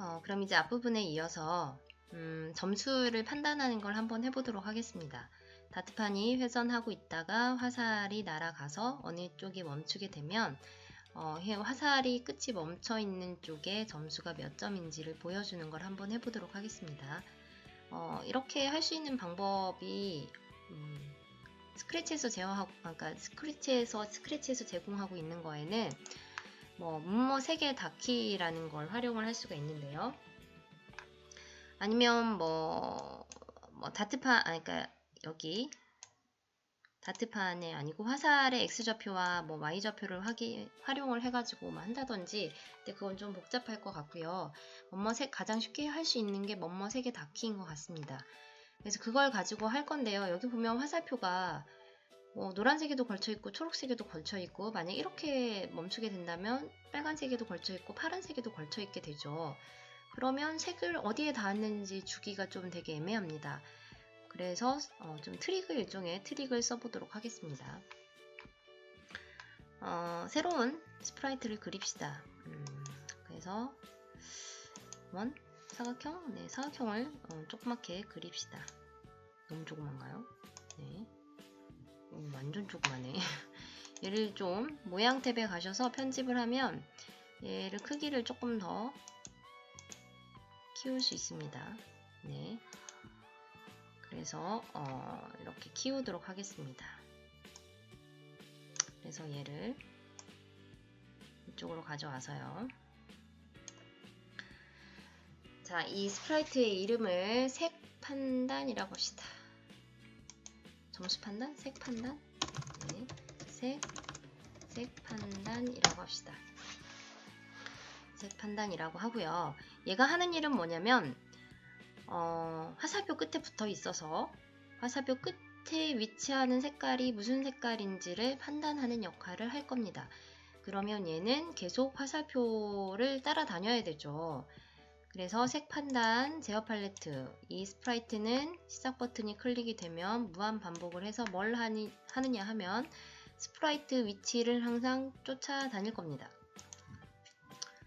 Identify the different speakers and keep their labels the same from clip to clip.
Speaker 1: 어, 그럼 이제 앞부분에 이어서 음, 점수를 판단하는 걸 한번 해보도록 하겠습니다. 다트판이 회전하고 있다가 화살이 날아가서 어느 쪽이 멈추게 되면 어, 해- 화살이 끝이 멈춰 있는 쪽에 점수가 몇 점인지를 보여주는 걸 한번 해보도록 하겠습니다. 어, 이렇게 할 수 있는 방법이 음, 스크래치에서 제어하고, 그러니까 스크래치에서 스크래치에서 제공하고 있는 거에는 뭐 문머 세개 닫기라는 걸 활용을 할 수가 있는데요. 아니면 뭐, 뭐 다트판, 아, 그러니까 여기 다트판에 아니고 화살의 x 좌표와 뭐 y 좌표를 확인, 활용을 해가지고 뭐 한다든지, 근데 그건 좀 복잡할 것 같고요. 세 가장 쉽게 할 수 있는 게 세개 닫기인 것 같습니다. 그래서 그걸 가지고 할 건데요. 여기 보면 화살표가 뭐 노란색에도 걸쳐 있고 초록색에도 걸쳐 있고 만약 이렇게 멈추게 된다면 빨간색에도 걸쳐 있고 파란색에도 걸쳐 있게 되죠. 그러면 색을 어디에 닿았는지 주기가 좀 되게 애매합니다. 그래서 어, 좀 트릭을 일종의 트릭을 써보도록 하겠습니다. 어, 새로운 스프라이트를 그립시다. 음, 그래서 원 사각형, 네 사각형을 어, 조그맣게 그립시다. 너무 조그만가요? 네. 음, 완전 조그마네. 얘를 좀 모양 탭에 가셔서 편집을 하면 얘를 크기를 조금 더 키울 수 있습니다. 네. 그래서 어, 이렇게 키우도록 하겠습니다. 그래서 얘를 이쪽으로 가져와서요. 자, 이 스프라이트의 이름을 색 판단이라고 합시다. 점수 판단? 색 판단? 네. 색, 색 판단이라고 합시다. 색 판단이라고 하고요. 얘가 하는 일은 뭐냐면 어, 화살표 끝에 붙어 있어서 화살표 끝에 위치하는 색깔이 무슨 색깔인지를 판단하는 역할을 할 겁니다. 그러면 얘는 계속 화살표를 따라다녀야 되죠. 그래서 색 판단, 제어 팔레트, 이 스프라이트는 시작 버튼이 클릭이 되면 무한 반복을 해서 뭘 하니, 하느냐 하면 스프라이트 위치를 항상 쫓아다닐 겁니다.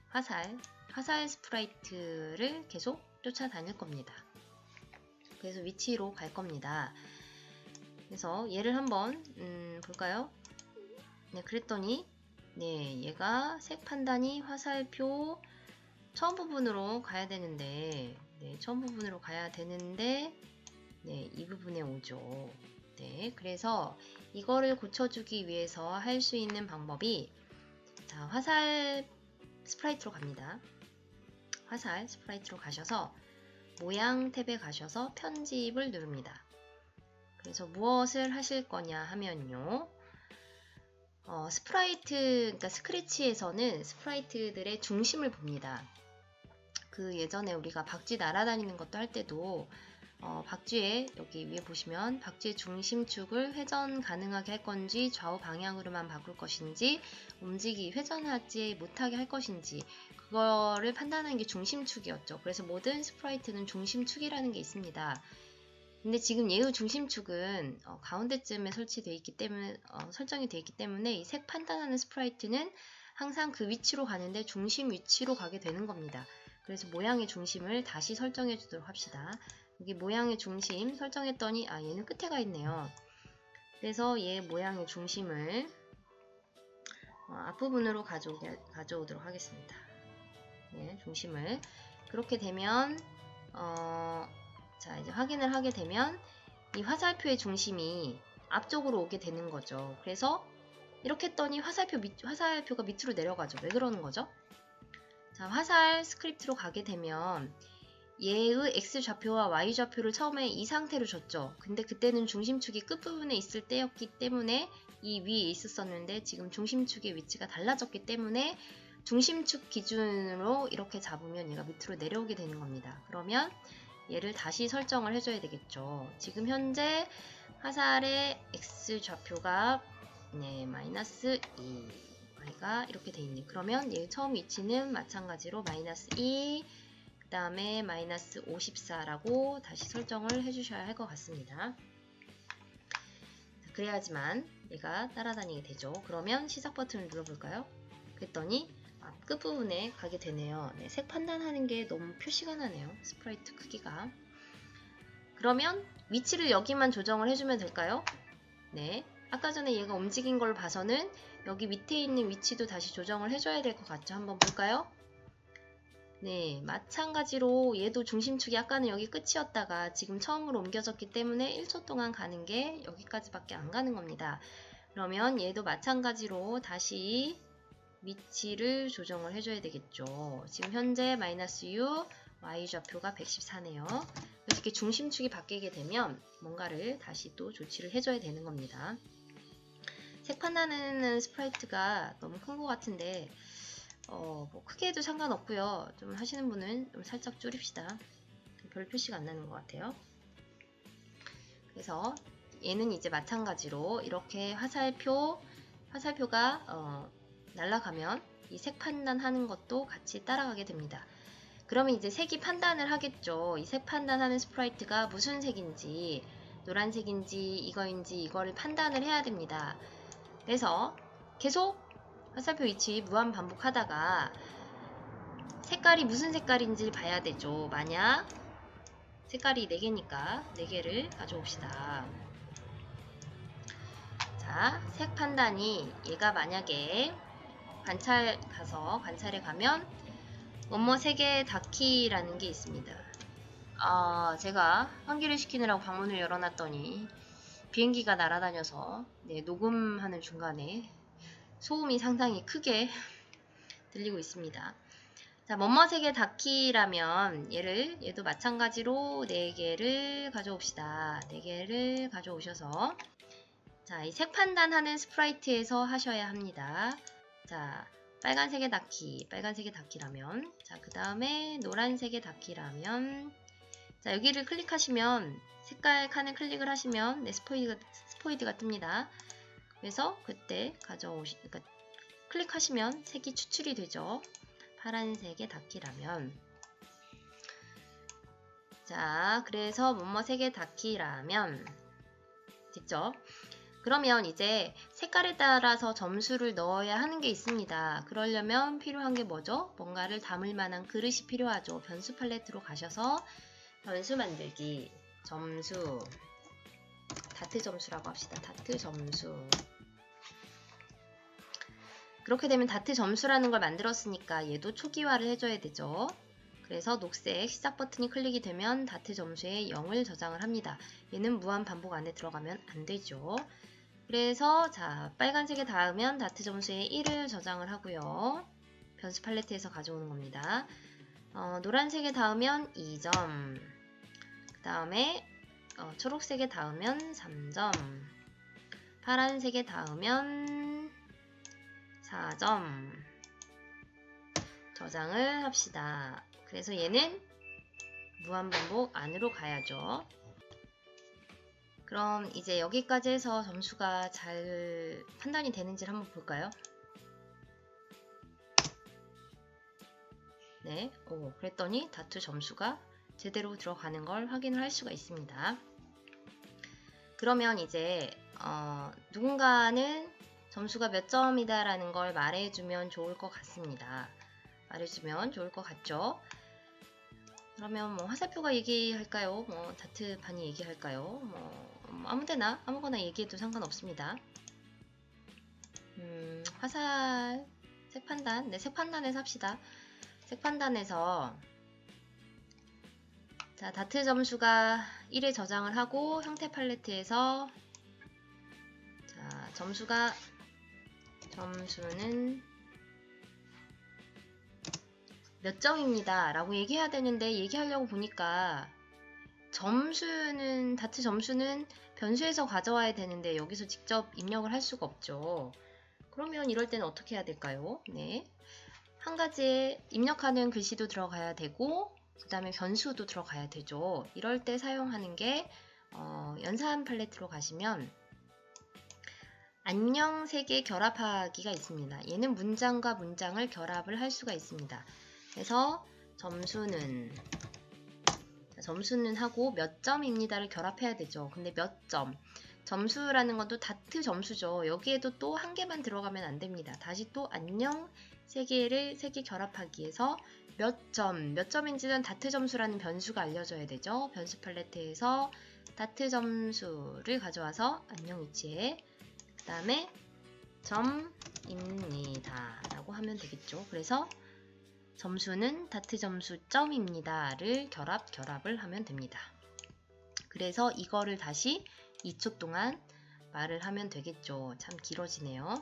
Speaker 1: 화살, 화살 스프라이트를 계속 쫓아다닐 겁니다. 그래서 위치로 갈 겁니다. 그래서 얘를 한번 음, 볼까요? 네, 그랬더니 네, 얘가 색 판단이 화살표 처음 부분으로 가야 되는데 네, 처음 부분으로 가야 되는데 네, 이 부분에 오죠. 네, 그래서 이거를 고쳐주기 위해서 할 수 있는 방법이 자, 화살 스프라이트로 갑니다. 화살 스프라이트로 가셔서 모양 탭에 가셔서 편집을 누릅니다. 그래서 무엇을 하실 거냐 하면요. 어, 스프라이트, 그러니까 스크래치에서는 스프라이트들의 중심을 봅니다. 그 예전에 우리가 박쥐 날아다니는 것도 할 때도 어, 박쥐의 여기 위에 보시면 박쥐의 중심축을 회전 가능하게 할 건지 좌우 방향으로만 바꿀 것인지 움직이 회전하지 못하게 할 것인지 그거를 판단하는 게 중심축이었죠. 그래서 모든 스프라이트는 중심축이라는 게 있습니다. 근데 지금 예우 중심축은 어, 가운데쯤에 설치되어 있기 때문에 어, 설정이 되어 있기 때문에 이 색 판단하는 스프라이트는 항상 그 위치로 가는데 중심 위치로 가게 되는 겁니다. 그래서 모양의 중심을 다시 설정해 주도록 합시다. 여기 모양의 중심 설정했더니 아 얘는 끝에 가 있네요. 그래서 얘 모양의 중심을 어, 앞부분으로 가져오게, 가져오도록 하겠습니다. 예, 중심을 그렇게 되면 어, 자 이제 확인을 하게 되면 이 화살표의 중심이 앞쪽으로 오게 되는 거죠. 그래서 이렇게 했더니 화살표 밑, 화살표가 밑으로 내려가죠. 왜 그러는 거죠? 자, 화살 스크립트로 가게 되면 얘의 x 좌표와 y 좌표를 처음에 이 상태로 줬죠. 근데 그때는 중심축이 끝부분에 있을 때였기 때문에 이 위에 있었었는데 지금 중심축의 위치가 달라졌기 때문에 중심축 기준으로 이렇게 잡으면 얘가 밑으로 내려오게 되는 겁니다. 그러면 얘를 다시 설정을 해줘야 되겠죠. 지금 현재 화살의 x 좌표가 네, 마이너스 2 y가 이렇게 돼 있네. 그러면 얘 처음 위치는 마찬가지로 마이너스 2, 그 다음에 마이너스 54라고 다시 설정을 해주셔야 할 것 같습니다. 그래야지만 얘가 따라다니게 되죠. 그러면 시작 버튼을 눌러볼까요? 그랬더니 앞 끝부분에 가게 되네요. 네, 색 판단하는 게 너무 표시가 나네요. 스프라이트 크기가. 그러면 위치를 여기만 조정을 해주면 될까요? 네. 아까 전에 얘가 움직인 걸 봐서는 여기 밑에 있는 위치도 다시 조정을 해줘야 될 것 같죠? 한번 볼까요? 네, 마찬가지로 얘도 중심축이 아까는 여기 끝이었다가 지금 처음으로 옮겨졌기 때문에 1초 동안 가는 게 여기까지밖에 안 가는 겁니다. 그러면 얘도 마찬가지로 다시 위치를 조정을 해줘야 되겠죠. 지금 현재 마이너스 U, Y 좌표가 114네요. 이렇게 중심축이 바뀌게 되면 뭔가를 다시 또 조치를 해줘야 되는 겁니다. 색 판단하는 스프라이트가 너무 큰 것 같은데 어, 뭐 크게 해도 상관없고요. 좀 하시는 분은 좀 살짝 줄입시다. 별 표시가 안 나는 것 같아요. 그래서 얘는 이제 마찬가지로 이렇게 화살표, 화살표가 어, 날아가면 이 색 판단하는 것도 같이 따라가게 됩니다. 그러면 이제 색이 판단을 하겠죠. 이 색 판단하는 스프라이트가 무슨 색인지, 노란색인지, 이거인지 이거를 판단을 해야 됩니다. 그래서 계속 화살표 위치 무한 반복하다가 색깔이 무슨 색깔인지 봐야 되죠. 만약 색깔이 4개니까 4개를 가져옵시다. 자, 색 판단이 얘가 만약에 관찰 가서 관찰에 가면 원모 세계 다키라는 게 있습니다. 아, 제가 환기를 시키느라고 방문을 열어놨더니 비행기가 날아다녀서 네, 녹음하는 중간에 소음이 상당히 크게 들리고 있습니다. 자, 멋머색의 다키라면 얘를 얘도 마찬가지로 4개를 가져옵시다. 4개를 가져오셔서 자, 이 색 판단하는 스프라이트에서 하셔야 합니다. 자, 빨간색의 다키, 빨간색의 다키라면 자, 그 다음에 노란색의 다키라면 자, 여기를 클릭하시면 색깔 칸을 클릭을 하시면 네, 스포이드가, 스포이드가 뜹니다. 그래서 그때 가져오시, 그러니까 클릭하시면 색이 추출이 되죠. 파란색의 다키라면 자, 그래서 뭐뭐색의 다키라면 됐죠? 그러면 이제 색깔에 따라서 점수를 넣어야 하는 게 있습니다. 그러려면 필요한 게 뭐죠? 뭔가를 담을 만한 그릇이 필요하죠. 변수 팔레트로 가셔서 변수 만들기, 점수, 다트 점수라고 합시다. 다트 점수. 그렇게 되면 다트 점수라는 걸 만들었으니까 얘도 초기화를 해줘야 되죠. 그래서 녹색 시작 버튼이 클릭이 되면 다트 점수에 0을 저장을 합니다. 얘는 무한 반복 안에 들어가면 안 되죠. 그래서 자 빨간색에 닿으면 다트 점수에 1을 저장을 하고요. 변수 팔레트에서 가져오는 겁니다. 어, 노란색에 닿으면 2점 그 다음에 어, 초록색에 닿으면 3점 파란색에 닿으면 4점 저장을 합시다. 그래서 얘는 무한반복 안으로 가야죠. 그럼 이제 여기까지 해서 점수가 잘 판단이 되는지를 한번 볼까요? 네, 오, 그랬더니 다투 점수가 제대로 들어가는 걸 확인을 할 수가 있습니다. 그러면 이제 어, 누군가는 점수가 몇 점이다 라는 걸 말해주면 좋을 것 같습니다. 말해주면 좋을 것 같죠? 그러면 뭐 화살표가 얘기할까요? 뭐 다트판이 얘기할까요? 뭐 아무데나 아무거나 얘기해도 상관없습니다. 음, 화살 색 판단 네 색 판단에서 합시다. 색 판단에서 자 다트 점수가 1에 저장을 하고 형태 팔레트에서 자 점수가 점수는 몇 점입니다. 라고 얘기해야 되는데 얘기하려고 보니까 점수는 다트 점수는 변수에서 가져와야 되는데 여기서 직접 입력을 할 수가 없죠. 그러면 이럴 때는 어떻게 해야 될까요? 네. 한 가지에 입력하는 글씨도 들어가야 되고 그 다음에 변수도 들어가야 되죠 이럴 때 사용하는 게 어, 연산 팔레트로 가시면 안녕 색의 결합하기가 있습니다. 얘는 문장과 문장을 결합을 할 수가 있습니다. 그래서 점수는 점수는 하고 몇 점입니다를 결합해야 되죠. 근데 몇 점? 점수라는 것도 다트 점수죠. 여기에도 또 한 개만 들어가면 안 됩니다. 다시 또 안녕 세 개를 세 개 결합하기 위해서 몇 점, 몇 점인지는 다트 점수라는 변수가 알려져야 되죠. 변수 팔레트에서 다트 점수를 가져와서 안녕 위치에 그 다음에 점입니다 라고 하면 되겠죠. 그래서 점수는 다트 점수 점입니다를 결합 결합을 하면 됩니다. 그래서 이거를 다시 2초 동안 말을 하면 되겠죠. 참 길어지네요.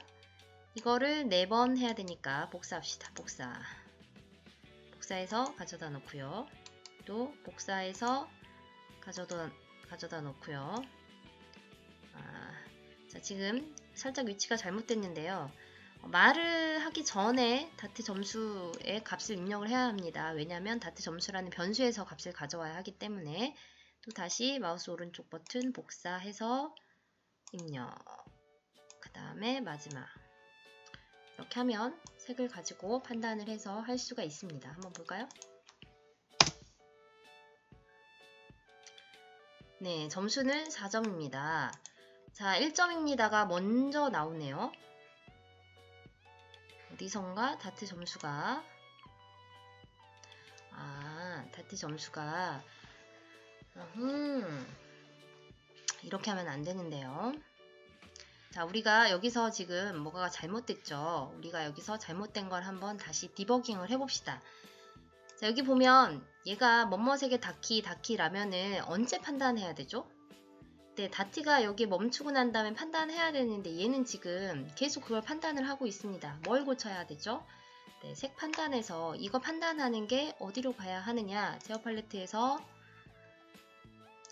Speaker 1: 이거를 4번 해야 되니까 복사합시다. 복사. 복사해서 가져다 놓고요. 또 복사해서 가져다, 가져다 놓고요. 아, 자, 지금 살짝 위치가 잘못됐는데요. 어, 말을 하기 전에 다트 점수의 값을 입력을 해야 합니다. 왜냐하면 다트 점수라는 변수에서 값을 가져와야 하기 때문에 또 다시 마우스 오른쪽 버튼 복사해서 입력 그 다음에 마지막 이렇게 하면 색을 가지고 판단을 해서 할 수가 있습니다. 한번 볼까요? 네, 점수는 4점입니다. 자, 1점입니다가 먼저 나오네요. 어디선가 다트 점수가 아, 다트 점수가 음, 이렇게 하면 안 되는데요. 자, 우리가 여기서 지금 뭐가 잘못됐죠? 우리가 여기서 잘못된 걸 한번 다시 디버깅을 해봅시다. 자, 여기 보면 얘가 뭐뭐색의 다키, 다키 라면은 언제 판단해야 되죠? 네, 다티가 여기 멈추고 난 다음에 판단해야 되는데 얘는 지금 계속 그걸 판단을 하고 있습니다. 뭘 고쳐야 되죠? 네, 색 판단에서 이거 판단하는 게 어디로 가야 하느냐? 제어 팔레트에서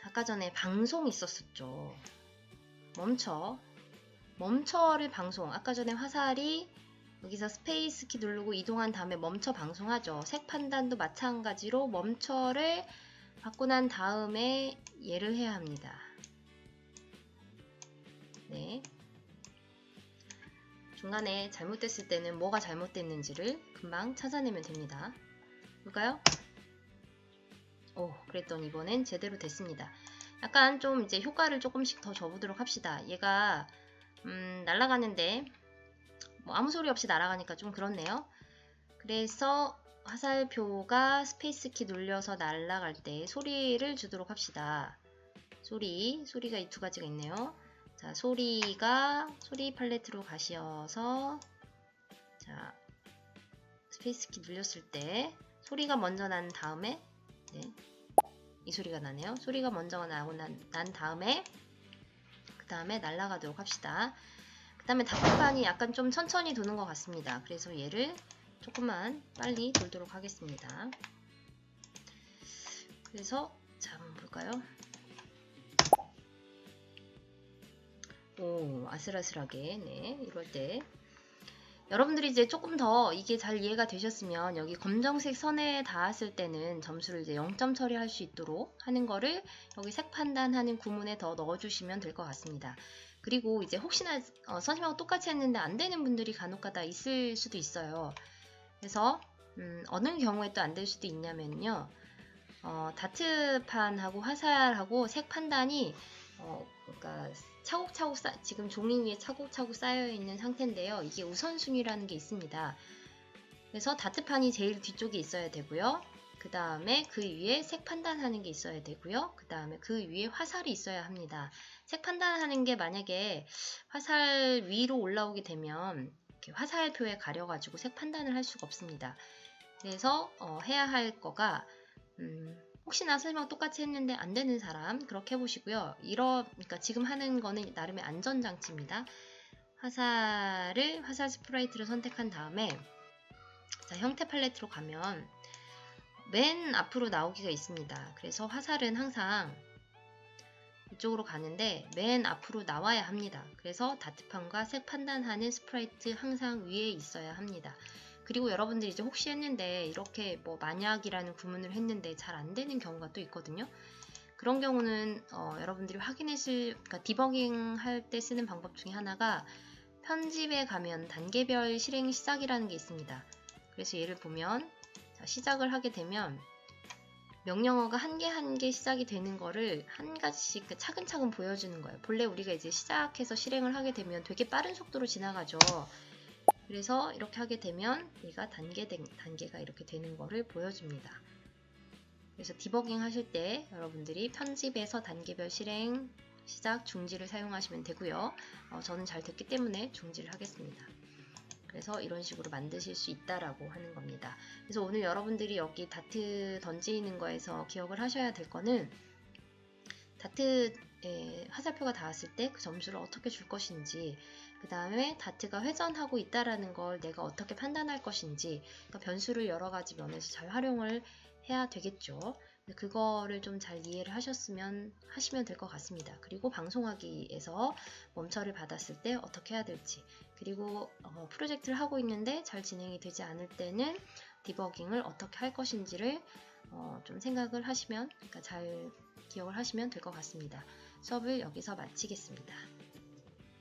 Speaker 1: 아까 전에 방송 있었었죠. 멈춰. 멈춰를 방송. 아까 전에 화살이 여기서 스페이스 키 누르고 이동한 다음에 멈춰 방송하죠. 색 판단도 마찬가지로 멈춰를 받고 난 다음에 얘를 해야 합니다. 네. 중간에 잘못됐을 때는 뭐가 잘못됐는지를 금방 찾아내면 됩니다. 볼까요? 오, 그랬더니 이번엔 제대로 됐습니다. 약간 좀 이제 효과를 조금씩 더 줘보도록 합시다. 얘가 음, 날아가는데 뭐 아무 소리 없이 날아가니까 좀 그렇네요. 그래서 화살표가 스페이스 키 눌려서 날아갈 때 소리를 주도록 합시다. 소리, 소리가 이 두 가지가 있네요. 자, 소리가 소리 팔레트로 가셔서 자, 스페이스 키 눌렸을 때 소리가 먼저 난 다음에 네, 이 소리가 나네요. 소리가 먼저 나고 난, 난 다음에 그 다음에 날아가도록 합시다. 그 다음에 다크판이 약간 좀 천천히 도는 것 같습니다. 그래서 얘를 조금만 빨리 돌도록 하겠습니다. 그래서 자 한번 볼까요? 오 아슬아슬하게 네 이럴 때 여러분들이 이제 조금 더 이게 잘 이해가 되셨으면 여기 검정색 선에 닿았을 때는 점수를 이제 0점 처리할 수 있도록 하는 거를 여기 색 판단하는 구문에 더 넣어주시면 될 것 같습니다. 그리고 이제 혹시나 어, 선생님하고 똑같이 했는데 안 되는 분들이 간혹가다 있을 수도 있어요. 그래서 음, 어느 경우에 또 안 될 수도 있냐면요. 어, 다트판하고 화살하고 색 판단이 어, 그러니까 차곡차곡 쌓, 지금 종이 위에 차곡차곡 쌓여 있는 상태인데요. 이게 우선순위라는 게 있습니다. 그래서 다트판이 제일 뒤쪽에 있어야 되고요. 그 다음에 그 위에 색 판단하는 게 있어야 되고요. 그 다음에 그 위에 화살이 있어야 합니다. 색 판단하는 게 만약에 화살 위로 올라오게 되면 화살표에 가려가지고 색 판단을 할 수가 없습니다. 그래서 어, 해야 할 거가 음, 혹시나 설명 똑같이 했는데 안 되는 사람 그렇게 해보시고요. 이러 그러니까 지금 하는 거는 나름의 안전장치입니다. 화살을 화살 스프라이트를 선택한 다음에 자, 형태 팔레트로 가면 맨 앞으로 나오기가 있습니다. 그래서 화살은 항상 이쪽으로 가는데 맨 앞으로 나와야 합니다. 그래서 다트판과 색 판단하는 스프라이트 항상 위에 있어야 합니다. 그리고 여러분들이 이제 혹시 했는데 이렇게 뭐 만약이라는 구문을 했는데 잘 안 되는 경우가 또 있거든요. 그런 경우는 어, 여러분들이 확인했을 그러니까 디버깅 할 때 쓰는 방법 중에 하나가 편집에 가면 단계별 실행 시작이라는 게 있습니다. 그래서 얘를 보면 자, 시작을 하게 되면 명령어가 한 개 한 개 시작이 되는 거를 한 가지씩 그 차근차근 보여주는 거예요. 본래 우리가 이제 시작해서 실행을 하게 되면 되게 빠른 속도로 지나가죠. 그래서 이렇게 하게 되면 얘가 단계 단계가 이렇게 되는 거를 보여줍니다. 그래서 디버깅 하실 때 여러분들이 편집에서 단계별 실행 시작 중지를 사용하시면 되고요. 어, 저는 잘 됐기 때문에 중지를 하겠습니다. 그래서 이런 식으로 만드실 수 있다라고 하는 겁니다. 그래서 오늘 여러분들이 여기 다트 던지는 거에서 기억을 하셔야 될 거는 다트 에 화살표가 닿았을 때 그 점수를 어떻게 줄 것인지 그 다음에 다트가 회전하고 있다라는 걸 내가 어떻게 판단할 것인지 그러니까 변수를 여러 가지 면에서 잘 활용을 해야 되겠죠. 그거를 좀 잘 이해를 하셨으면 하시면 될 것 같습니다. 그리고 방송하기에서 멈춰를 받았을 때 어떻게 해야 될지 그리고 어, 프로젝트를 하고 있는데 잘 진행이 되지 않을 때는 디버깅을 어떻게 할 것인지를 어, 좀 생각을 하시면 그러니까 잘 기억을 하시면 될 것 같습니다. 수업을 여기서 마치겠습니다.